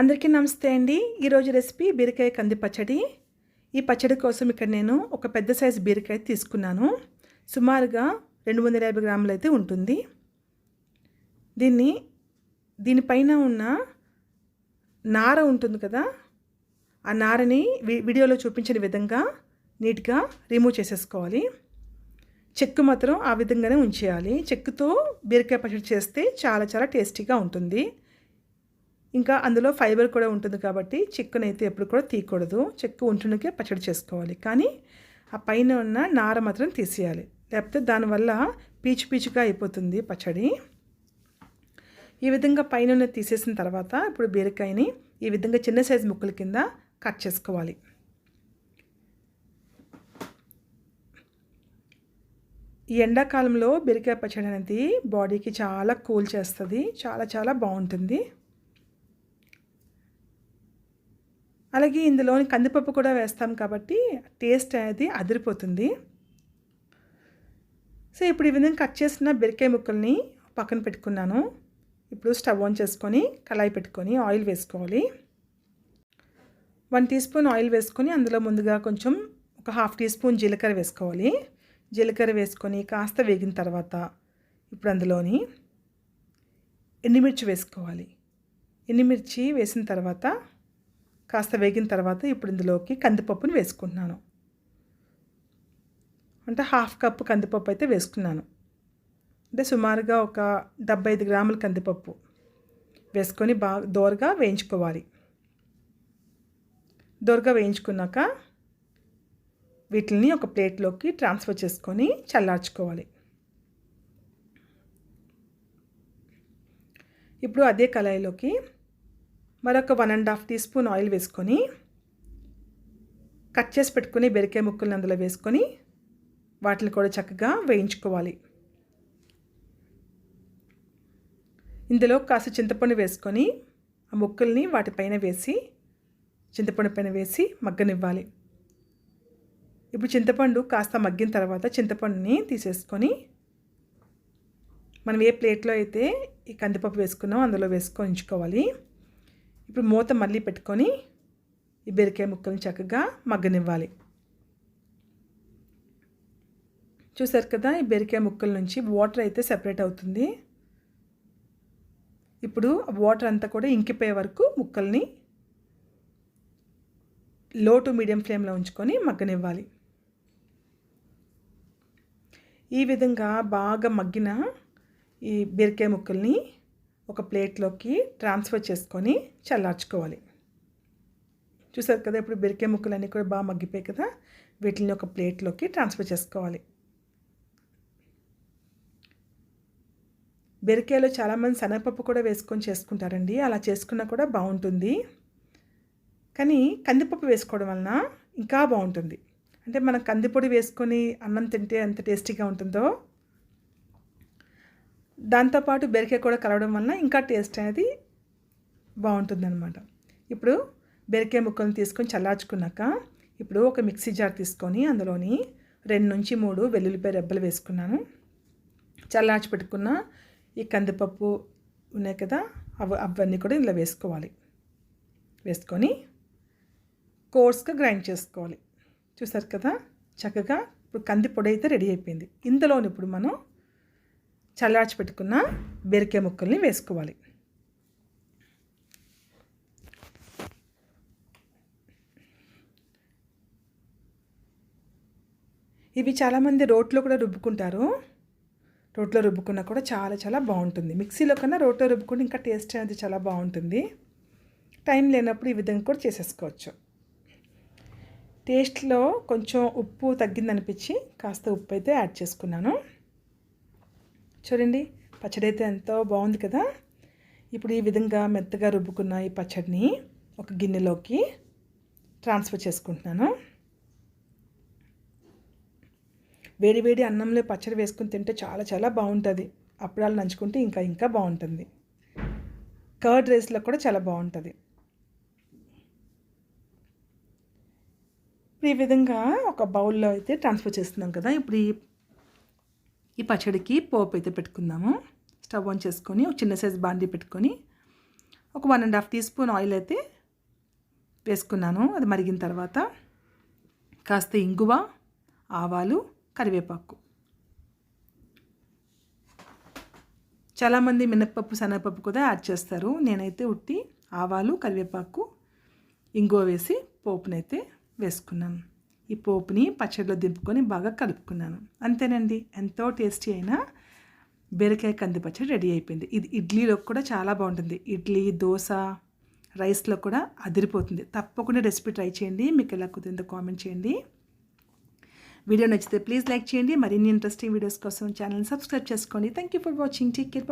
అందరికీ నమస్తే అండి. ఈరోజు రెసిపీ బీరకాయ కంది పచ్చడి ఈ పచ్చడి కోసం ఇక్కడ నేను ఒక పెద్ద సైజు బీరకాయ తీసుకున్నాను. సుమారుగా రెండు వందల యాభై గ్రాములు అయితే ఉంటుంది. దీన్ని దీనిపైన ఉన్న నార ఉంటుంది కదా ఆ నారని వీడియోలో చూపించిన విధంగా నీట్గా రిమూవ్ చేసేసుకోవాలి. చెక్కు మాత్రం ఆ విధంగానే ఉంచేయాలి. చెక్కుతో బీరకాయ పచ్చడి చేస్తే చాలా చాలా టేస్టీగా ఉంటుంది. ఇంకా అందులో ఫైబర్ కూడా ఉంటుంది కాబట్టి చెక్కునైతే ఎప్పుడు కూడా తీయకూడదు. చెక్కు ఉంటుండకే పచ్చడి చేసుకోవాలి. కానీ ఆ పైన ఉన్న నార మాత్రం తీసేయాలి. లేకపోతే దానివల్ల పీచు పీచుగా అయిపోతుంది పచ్చడి. ఈ విధంగా పైన ఉన్నది తీసేసిన తర్వాత ఇప్పుడు బీరకాయని ఈ విధంగా చిన్న సైజు ముక్కల కింద కట్ చేసుకోవాలి. ఈ ఎండాకాలంలో బీరకాయ పచ్చడి అనేది బాడీకి చాలా కూల్ చేస్తుంది. చాలా చాలా బాగుంటుంది. అలాగే ఇందులోని కందిపప్పు కూడా వేస్తాం కాబట్టి టేస్ట్ అనేది అదిరిపోతుంది. సో ఇప్పుడు ఈ విధంగా కట్ చేసిన బీరకాయ ముక్కల్ని పక్కన పెట్టుకున్నాను. ఇప్పుడు స్టవ్ ఆన్ చేసుకొని కళాయి పెట్టుకొని ఆయిల్ వేసుకోవాలి. వన్ టీ స్పూన్ ఆయిల్ వేసుకొని అందులో ముందుగా కొంచెం ఒక హాఫ్ టీ స్పూన్ జీలకర్ర వేసుకోవాలి. జీలకర్ర వేసుకొని కాస్త వేగిన తర్వాత ఇప్పుడు అందులోని ఎండుమిర్చి వేసుకోవాలి. ఎండుమిర్చి వేసిన తర్వాత కాస్త వేగిన తర్వాత ఇప్పుడు ఇందులోకి కందిపప్పుని వేసుకుంటున్నాను. అంటే హాఫ్ కప్ కందిపప్పు అయితే వేసుకున్నాను. అంటే సుమారుగా ఒక డెబ్బై ఐదు గ్రాముల కందిపప్పు వేసుకొని బాగా దోరగా వేయించుకోవాలి. దోరగా వేయించుకున్నాక వీటిని ఒక ప్లేట్లోకి ట్రాన్స్ఫర్ చేసుకొని చల్లార్చుకోవాలి. ఇప్పుడు అదే కళాయిలోకి మరొక one and half teaspoon oil వేసుకొని కట్ చేసి పెట్టుకుని బెరికాయ ముక్కలను అందులో వేసుకొని వాటిని కూడా చక్కగా వేయించుకోవాలి. ఇందులో కాస్త చింతపండు వేసుకొని ఆ ముక్కల్ని వాటిపైన వేసి చింతపండు పైన వేసి మగ్గనివ్వాలి. ఇప్పుడు చింతపండు కాస్త మగ్గిన తర్వాత చింతపండుని తీసేసుకొని మనం ఏ ప్లేట్లో అయితే ఈ కందిపప్పు వేసుకున్నామో అందులో వేసుకొని ఉంచుకోవాలి. ఇప్పుడు మూత మళ్ళీ పెట్టుకొని ఈ బీరకాయ ముక్కల్ని చక్కగా మగ్గనివ్వాలి. చూసారు కదా ఈ బీరకాయ ముక్కల నుంచి వాటర్ అయితే సెపరేట్ అవుతుంది. ఇప్పుడు వాటర్ అంతా కూడా ఇంకిపోయే వరకు ముక్కల్ని లో టు మీడియం ఫ్లేమ్లో ఉంచుకొని మగ్గనివ్వాలి. ఈ విధంగా బాగా మగ్గిన ఈ బీరకాయ ముక్కల్ని ఒక ప్లేట్లోకి ట్రాన్స్ఫర్ చేసుకొని చల్లార్చుకోవాలి. చూసారు కదా ఇప్పుడు బీరకాయ ముక్కలన్నీ కూడా బాగా మగ్గిపోయాయి కదా వీటిని ఒక ప్లేట్లోకి ట్రాన్స్ఫర్ చేసుకోవాలి. బెరికాయలో చాలామంది శనగపప్పు కూడా వేసుకొని చేసుకుంటారండి అలా చేసుకున్నా కూడా బాగుంటుంది. కానీ కందిపప్పు వేసుకోవడం వలన ఇంకా బాగుంటుంది. అంటే మనం కందిపొడి వేసుకొని అన్నం తింటే ఎంత టేస్టీగా ఉంటుందో దాంతోపాటు బెరకాయ కూడా కలవడం వలన ఇంకా టేస్ట్ అనేది బాగుంటుందన్నమాట. ఇప్పుడు బెరకాయ ముక్కలను తీసుకొని చల్లార్చుకున్నాక ఇప్పుడు ఒక మిక్సీ జార్ తీసుకొని అందులోని రెండు నుంచి మూడు వెల్లుల్లిపాయ రెబ్బలు వేసుకున్నాను. చల్లార్చి పెట్టుకున్న ఈ కందిపప్పు ఉన్నాయి కదా అవి అవన్నీ కూడా ఇందులో వేసుకోవాలి. వేసుకొని కోర్స్గా గ్రైండ్ చేసుకోవాలి. చూసారు కదా చక్కగా ఇప్పుడు కంది పొడి అయితే రెడీ అయిపోయింది. ఇందులోని ఇప్పుడు మనం చల్లార్చి పెట్టుకున్న బెరికే ముక్కల్ని వేసుకోవాలి. ఇవి చాలామంది రోట్లో కూడా రుబ్బుకుంటారు. రోట్లో రుబ్బుకున్నా కూడా చాలా చాలా బాగుంటుంది. మిక్సీలో కన్నా రోట్లో రుబ్బుకుంటే ఇంకా టేస్ట్ అనేది చాలా బాగుంటుంది. టైం లేనప్పుడు ఈ విధంగా కూడా చేసేసుకోవచ్చు. టేస్ట్లో కొంచెం ఉప్పు తగ్గిందనిపించి కాస్త ఉప్పు అయితే యాడ్ చేసుకున్నాను. చూడండి పచ్చడి అయితే ఎంతో బాగుంది కదా? ఇప్పుడు ఈ విధంగా మెత్తగా రుబ్బుకున్న ఈ పచ్చడిని ఒక గిన్నెలోకి ట్రాన్స్ఫర్ చేసుకుంటున్నాను. వేడి వేడి అన్నంలో పచ్చడి వేసుకుని తింటే చాలా చాలా బాగుంటుంది. అప్పుడాలు నంచుకుంటే ఇంకా ఇంకా బాగుంటుంది. కర్డ్ రైస్లో కూడా చాలా బాగుంటుంది. ఈ విధంగా ఒక బౌల్లో అయితే ట్రాన్స్ఫర్ చేస్తున్నాం కదా? ఇప్పుడు ఈ ఈ పచ్చడికి పోపు అయితే పెట్టుకుందాము. స్టవ్ ఆన్ చేసుకొని ఒక చిన్న సైజ్ బాండీ పెట్టుకొని ఒక one and half teaspoon oil అయితే వేసుకున్నాను. అది మరిగిన తర్వాత కాస్త ఇంగువ ఆవాలు కరివేపాకు. చాలామంది మినప్పప్పు శనగపప్పు కూడా యాడ్ చేస్తారు. నేనైతే ఉట్టి ఆవాలు కరివేపాకు ఇంగువ వేసి పోపునైతే వేసుకున్నాను. ఈ పోపుని పచ్చడిలో దింపుకొని బాగా కలుపుకున్నాను. అంతేనండి. ఎంతో టేస్టీ అయిన బీరకాయ కంది పచ్చడి రెడీ అయిపోయింది. ఇది ఇడ్లీలో కూడా చాలా బాగుంటుంది. ఇడ్లీ దోశ రైస్లో కూడా అదిరిపోతుంది. తప్పకుండా రెసిపీ ట్రై చేయండి. మీకు ఎలా కుదిరిందో కామెంట్ చేయండి. వీడియో నచ్చితే ప్లీజ్ లైక్ చేయండి. మరిన్ని ఇంట్రెస్టింగ్ వీడియోస్ కోసం ఛానల్ సబ్స్క్రైబ్ చేసుకోండి. Thank you for watching take care